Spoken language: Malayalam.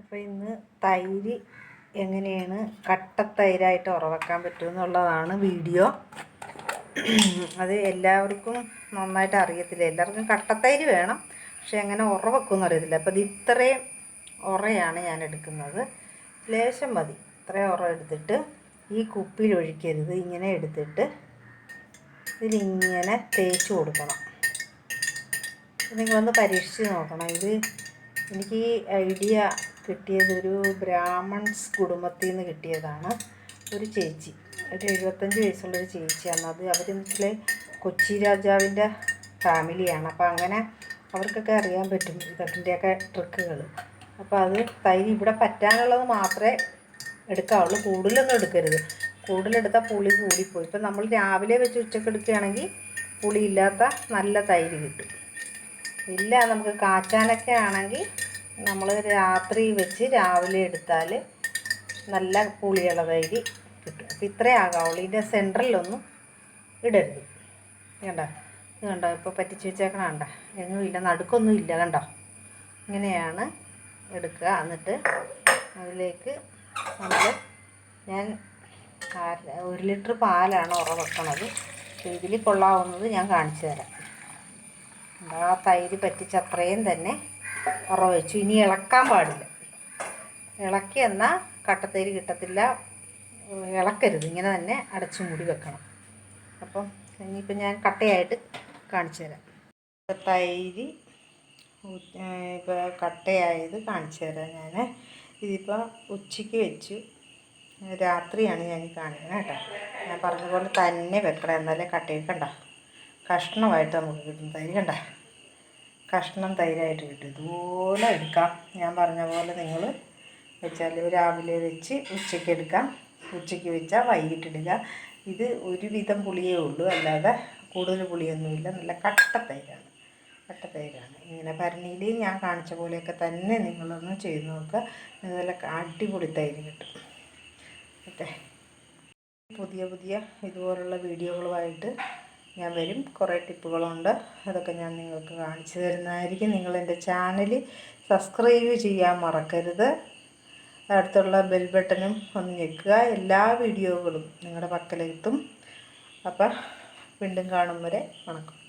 അപ്പോൾ ഇന്ന് തൈര് എങ്ങനെയാണ് കട്ടത്തൈരായിട്ട് ഉറവെക്കാൻ പറ്റുമെന്നുള്ളതാണ് വീഡിയോ. അത് എല്ലാവർക്കും നന്നായിട്ട് അറിയത്തില്ല. എല്ലാവർക്കും കട്ടത്തൈര് വേണം. പക്ഷെ എങ്ങനെ ഉറവെക്കുമെന്ന് അറിയത്തില്ല. അപ്പോൾ ഇത് ഇത്രയും ഉറയാണ് ഞാൻ എടുക്കുന്നത്. ലേശം മതി. ഇത്രയും ഉറ എടുത്തിട്ട് ഈ കുപ്പിയിൽ ഒഴിക്കരുത്. ഇങ്ങനെ എടുത്തിട്ട് ഇതിലിങ്ങനെ തേച്ച് കൊടുക്കണം. നിങ്ങളൊന്ന് പരീക്ഷിച്ച് നോക്കണം. ഇത് എനിക്ക് ഈ ഐഡിയ കിട്ടിയത് ഒരു ബ്രാഹ്മൺസ് കുടുംബത്തിൽ നിന്ന് കിട്ടിയതാണ് ഒരു ചേച്ചി. ഒരു എഴുപത്തഞ്ച് വയസ്സുള്ളൊരു ചേച്ചിയാണ്. അത് അവർ വീട്ടിലെ കൊച്ചി രാജാവിന്റെ ഫാമിലിയാണ്. അപ്പോൾ അങ്ങനെ അവർക്കൊക്കെ അറിയാൻ പറ്റും ഇതിന്റെയൊക്കെ ട്രിക്കുകൾ അപ്പോൾ അത് തൈര് ഇവിടെ പറ്റാനുള്ളത് മാത്രമേ എടുക്കാവുള്ളൂ. കൂടുതലൊന്നും എടുക്കരുത്. കൂടുതലെടുത്താൽ പുളി കൂടിപ്പോയി. ഇപ്പം നമ്മൾ രാവിലെ വെച്ച് ഉച്ചയ്ക്ക് എടുക്കുകയാണെങ്കിൽ പുളിയില്ലാത്ത നല്ല തൈര് കിട്ടും. ഇല്ല നമുക്ക് കാച്ചാനൊക്കെ ആണെങ്കിൽ നമ്മൾ രാത്രി വെച്ച് രാവിലെ എടുത്താൽ നല്ല പുളിയുള്ള തൈര് കിട്ടും. അപ്പോൾ ഇത്രേ ആകാവുള്ളൂ. ഇതിന്റെ സെന്ററിലൊന്നും ഇടരുത്. കണ്ട? ഇത് കണ്ടോ? ഇപ്പോൾ പറ്റിച്ച് വെച്ചേക്കണ എങ്ങും ഇല്ല. നടുക്കൊന്നും ഇല്ല. കണ്ടോ? ഇങ്ങനെയാണ് എടുക്കുക. എന്നിട്ട് അതിലേക്ക് നമ്മൾ ഞാൻ ഒരു ലിറ്റർ പാലാണ് ഉറ വെക്കണത്. ഇതിൽ കൊള്ളാവുന്നത് ഞാൻ കാണിച്ചു തരാം. ആ തൈര് പറ്റിച്ചത്രയും തന്നെ ഉറ വെച്ചു ഇനി ഇളക്കാൻ പാടില്ല. ഇളക്കി എന്നാൽ കട്ടത്തേരി കിട്ടത്തില്ല. ഇളക്കരുത്. ഇങ്ങനെ തന്നെ അടച്ചു മൂടി വെക്കണം. അപ്പം ഇനിയിപ്പോൾ ഞാൻ കട്ടയായിട്ട് കാണിച്ചു തരാം. തൈരി ഇപ്പോൾ കട്ടയായത് കാണിച്ചു തരാം ഞാൻ ഇതിപ്പോൾ ഉച്ചയ്ക്ക് വെച്ചു. രാത്രിയാണ് ഞാൻ ഈ കാണിക്കുന്നത് കേട്ടോ. ഞാൻ പറഞ്ഞതുപോലെ പോലെ തന്നെ വെക്കണം. എന്നാലേ കട്ടയിൽ കണ്ട കഷ്ണമായിട്ട് നമുക്ക് കിട്ടും. തൈര് കണ്ട. കഷ്ണം തൈരായിട്ട് കിട്ടും. ഇതുപോലെ എടുക്കാം. ഞാൻ പറഞ്ഞ പോലെ നിങ്ങൾ വെച്ചാൽ രാവിലെ വെച്ച് ഉച്ചയ്ക്ക് എടുക്കാം. ഉച്ചയ്ക്ക് വെച്ചാൽ വൈകിട്ടിടുക ഇത് ഒരുവിധം പുളിയേ ഉള്ളൂ. അല്ലാതെ കൂടുതൽ പുളിയൊന്നുമില്ല. നല്ല കട്ട തൈരാണ്. കട്ട തൈരാണ്. ഇങ്ങനെ ഭരണിയിൽ ഞാൻ കാണിച്ച പോലെയൊക്കെ തന്നെ നിങ്ങളൊന്ന് ചെയ്ത് നോക്കുക നല്ല അടിപൊളി തൈര് കിട്ടും. പുതിയ പുതിയ ഇതുപോലുള്ള വീഡിയോകളുമായിട്ട് ഞാൻ വരും. കുറേ ടിപ്പുകളുണ്ട്. അതൊക്കെ ഞാൻ നിങ്ങൾക്ക് കാണിച്ചു തരുന്നതായിരിക്കും. നിങ്ങൾ എന്റെ ചാനൽ സബ്സ്ക്രൈബ് ചെയ്യാൻ മറക്കരുത്. അടുത്തുള്ള ബെൽ ബട്ടണും ഒന്ന് ഞെക്കുക. എല്ലാ വീഡിയോകളും നിങ്ങളുടെ പക്കലെത്തും. അപ്പം വീണ്ടും കാണും വരെ. വണക്കം.